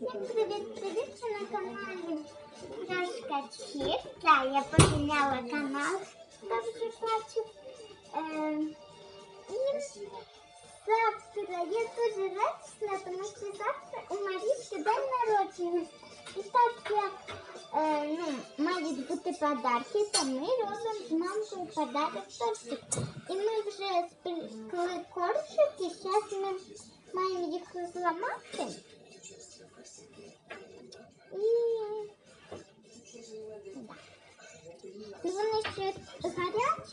Всім привіт, привіт, ви на каналі Пляшка Чір. Так, я поміняла канал, хто вже. Ем, і завтра я дуже радісна, тому що завтра у Марічки день народження. І так як е, ну, мають бути подарки, то ми робимо з мамкою подарок тортик. І ми вже спекли коржики, зараз ми маємо їх розламати.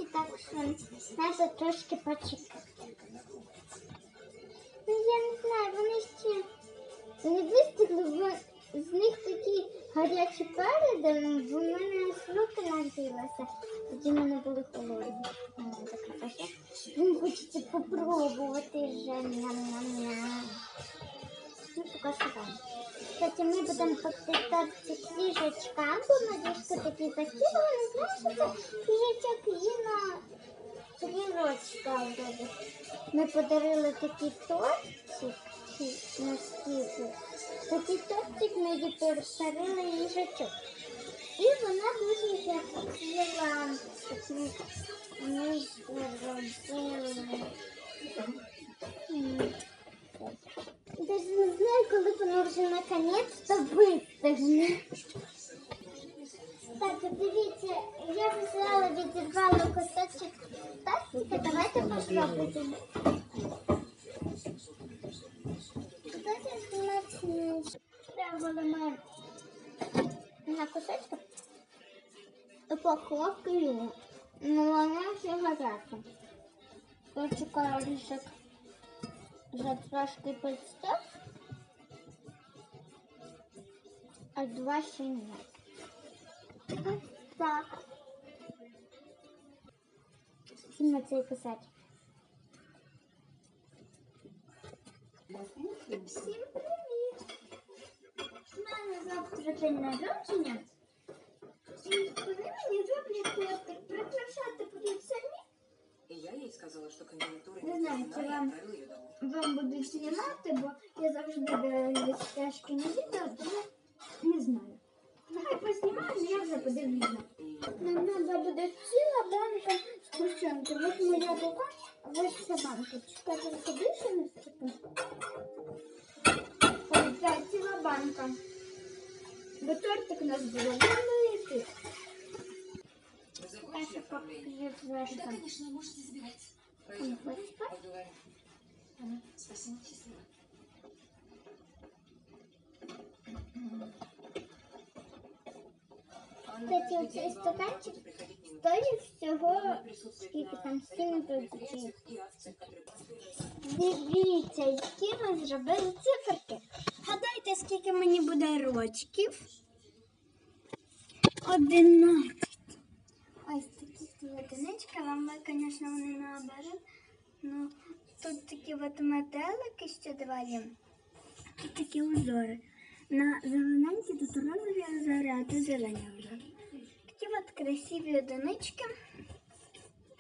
Гарячі, так що треба трошки почекати. Ну, я не знаю, вони ще не вистигли, бо з них такі гарячі переди, бо в мене аж руки нагрілися, тоді в мене були холодні. Він хочеться попробувати вже. Ням-ням-ням. Ну, поки що вам. Кстати, ми будемо з їжачка, бо Марішка такий захотіла, не знаю, що це їжачок її на рочка вроде. Ми подарили такий тортик, чи наскільки. Такий тортик ми їй подарили їжачок. І вона дуже вже наконець-то вистигне. Так, дивіться, я взяла, відірвала кусочок тортика, давайте попробуємо. Я виламаю на кусочки. Упаковкою, ну вона все гаряча. Я чекаю рішок вже трошки підстав, а два ще ні. Так. Всім на цей кусочок. Всім привіт! У мене завтра день народження. І вони мені роблять тортик. Прикрашати будуть самі. И я ей сказала, что кандидатура Не не чи вам- вам будуть знімати, бо я завжди дивлюсь стежки на відео, то я не знаю. Нехай познімаю, але я вже подивлюся. Нам треба буде ціла банка згущенки. Ось моя рука, а ось ця банка. Чекайте, ви більше не ступи. Ось ця ціла банка. Бо тортик у нас буде великий. Закончили оформление? Да, конечно, можете забирать. Пойдем, Кстати, каждый вот день здесь вам стаканчик будут приходить минуты. Стоїть всього Вы присутствуете скільки на там, сім рекламных тисяч. мероприятиях и акциях, которые последуют. Дивіться, які ми зробили циферки. Гадайте, скільки мені буде рочків? Одинадцять. Ось такі ці одинички, вам, звісно, вони наоборот. Ну, тут такі от метелики ще два є. Тут такі узори. На зелененькі тут розові узори, а тут зелені узори. Такі от красиві одинички.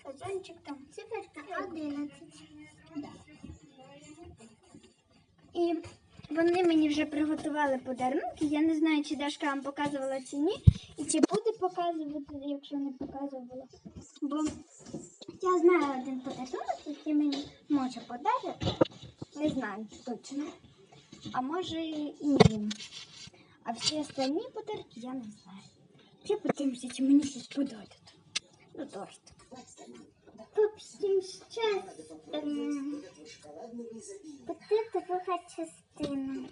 Фазончик там. Циферка 11. Да. І вони мені вже приготували подарунки. Я не знаю, чи Дашка вам показувала чи ні, і чи буде показувати, якщо не показувала. Бо я знаю один подарунок, який мені може подарити. Не знаю точно. А може і він. А всі остальні подарки я не знаю. Я подивимося, чи мені щось подарять. Ну, торт. Общем, сейчас ем, вот эта друга частина.